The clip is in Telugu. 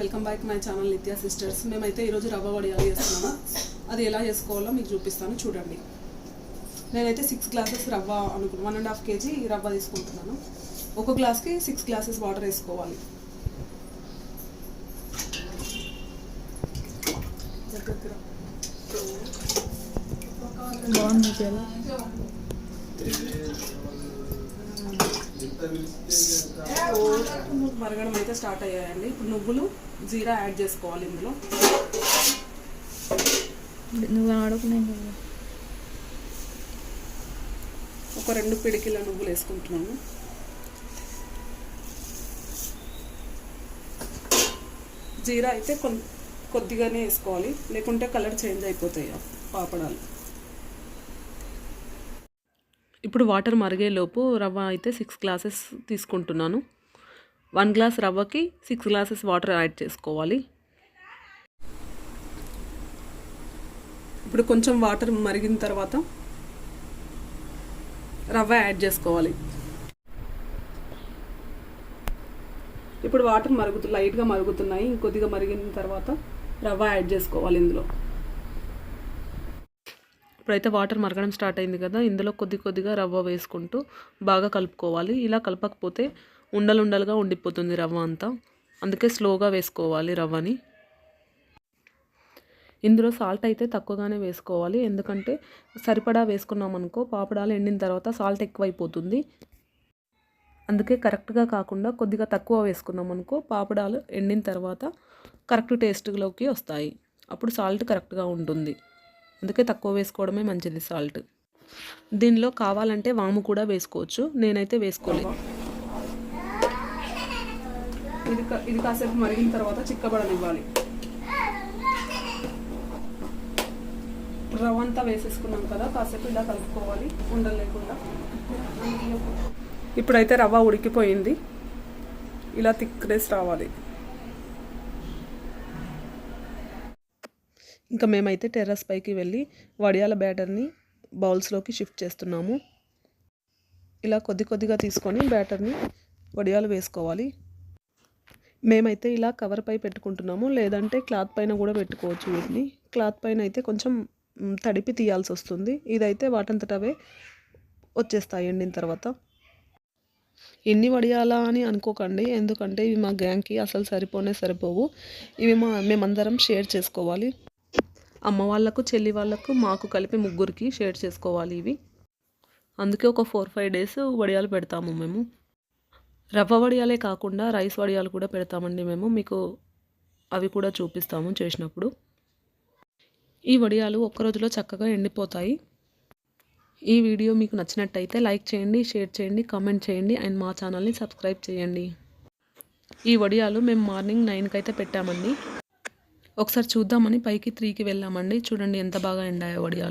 Welcome back my channel Nitya sisters మేమైతే ఈరోజు రవ్వ వడియాలు చేస్తున్నాము? అది ఎలా చేసుకోవాలో మీకు చూపిస్తాను చూడండి. నేనైతే సిక్స్ గ్లాసెస్ రవ్వ అనుకు వన్ అండ్ హాఫ్ కేజీ రవ్వ తీసుకుంటున్నాను. ఒక గ్లాస్కి సిక్స్ గ్లాసెస్ వాటర్ వేసుకోవాలి. బాగుంది మరగడం అయితే స్టార్ట్ అయ్యాయండి. ఇప్పుడు నువ్వులు జీరా యాడ్ చేసుకోవాలి ఇందులో. నువ్వు ఆడుకున్నావు కదా ఒక రెండు పిడికిల నువ్వులు వేసుకుంటున్నాను. జీరా అయితే కొద్దిగానే వేసుకోవాలి. లేకుంటే కలర్ చేంజ్ అయిపోతాయి పాపడాలు. ఇప్పుడు వాటర్ మరిగేలోపు రవ్వ అయితే సిక్స్ గ్లాసెస్ తీసుకుంటున్నాను. వన్ గ్లాస్ రవ్వకి సిక్స్ గ్లాసెస్ వాటర్ యాడ్ చేసుకోవాలి. ఇప్పుడు కొంచెం వాటర్ మరిగిన తర్వాత రవ్వ యాడ్ చేసుకోవాలి. ఇప్పుడు వాటర్ మరుగుతు లైట్గా మరుగుతున్నాయి. ఇంకొద్దిగా మరిగిన తర్వాత రవ్వ యాడ్ చేసుకోవాలి ఇందులో. ఇప్పుడైతే వాటర్ మరగడం స్టార్ట్ అయింది కదా ఇందులో కొద్ది కొద్దిగా రవ్వ వేసుకుంటూ బాగా కలుపుకోవాలి. ఇలా కలపకపోతే ఉండలుండలుగా ఉండిపోతుంది రవ్వ అంతా. అందుకే స్లోగా వేసుకోవాలి రవ్వని. ఇందులో సాల్ట్ అయితే తక్కువగానే వేసుకోవాలి. ఎందుకంటే సరిపడా వేసుకున్నామనుకో పాపడాలు ఎండిన తర్వాత సాల్ట్ ఎక్కువైపోతుంది. అందుకే కరెక్ట్గా కాకుండా కొద్దిగా తక్కువ వేసుకున్నాం అనుకో పాపడాలు ఎండిన తర్వాత కరెక్ట్ టేస్ట్లోకి వస్తాయి. అప్పుడు సాల్ట్ కరెక్ట్గా ఉంటుంది. అందుకే తక్కువ వేసుకోవడమే మంచిది సాల్ట్. దీనిలో కావాలంటే వాము కూడా వేసుకోవచ్చు. నేనైతే వేసుకోలేదు. ఇది ఇది కాసేపు మరిగిన తర్వాత చిక్కబడనివ్వాలి. రవ్వ అంతా వేసేసుకున్నాం కదా కాసేపు ఇలా కలుపుకోవాలి ఉండలు లేకుండా. ఇప్పుడైతే రవ్వ ఉడికిపోయింది. ఇలా థిక్నెస్ రావాలి. ఇంకా మేమైతే టెర్రస్ పైకి వెళ్ళి వడియాల బ్యాటర్ని బౌల్స్లోకి షిఫ్ట్ చేస్తున్నాము. ఇలా కొద్ది కొద్దిగా తీసుకొని బ్యాటర్ని వడియాలు వేసుకోవాలి. మేమైతే ఇలా కవర్ పై పెట్టుకుంటున్నాము. లేదంటే క్లాత్ పైన కూడా పెట్టుకోవచ్చు వీటిని. క్లాత్ పైన అయితే కొంచెం తడిపి తీయాల్సి వస్తుంది. ఇదైతే వాటంతటవే వచ్చేస్తాయి ఎండిన తర్వాత. ఎన్ని వడియాలా అని అనుకోకండి. ఎందుకంటే ఇవి మా గ్యాంగ్కి అసలు సరిపోనే సరిపోవు. ఇవి మా మేమందరం షేర్ చేసుకోవాలి. అమ్మ వాళ్ళకు చెల్లి వాళ్ళకు మాకు కలిపి ముగ్గురికి షేర్ చేసుకోవాలి ఇవి. అందుకే ఒక ఫోర్ ఫైవ్ డేస్ వడియాలు పెడతాము మేము. రవ్వ వడియాలే కాకుండా రైస్ వడియాలు కూడా పెడతామండి మేము. మీకు అవి కూడా చూపిస్తాము చేసినప్పుడు. ఈ వడియాలు ఒక్క రోజులో చక్కగా ఎండిపోతాయి. ఈ వీడియో మీకు నచ్చినట్టయితే లైక్ చేయండి షేర్ చేయండి కామెంట్ చేయండి అండ్ మా ఛానల్ని సబ్స్క్రైబ్ చేయండి. ఈ వడియాలు మేము మార్నింగ్ నైన్కి అయితే పెట్టామండి. ఒకసారి చూద్దామని పైకి త్రీకి వెళ్ళామండి. చూడండి ఎంత బాగా ఎండాయో వడియాలు.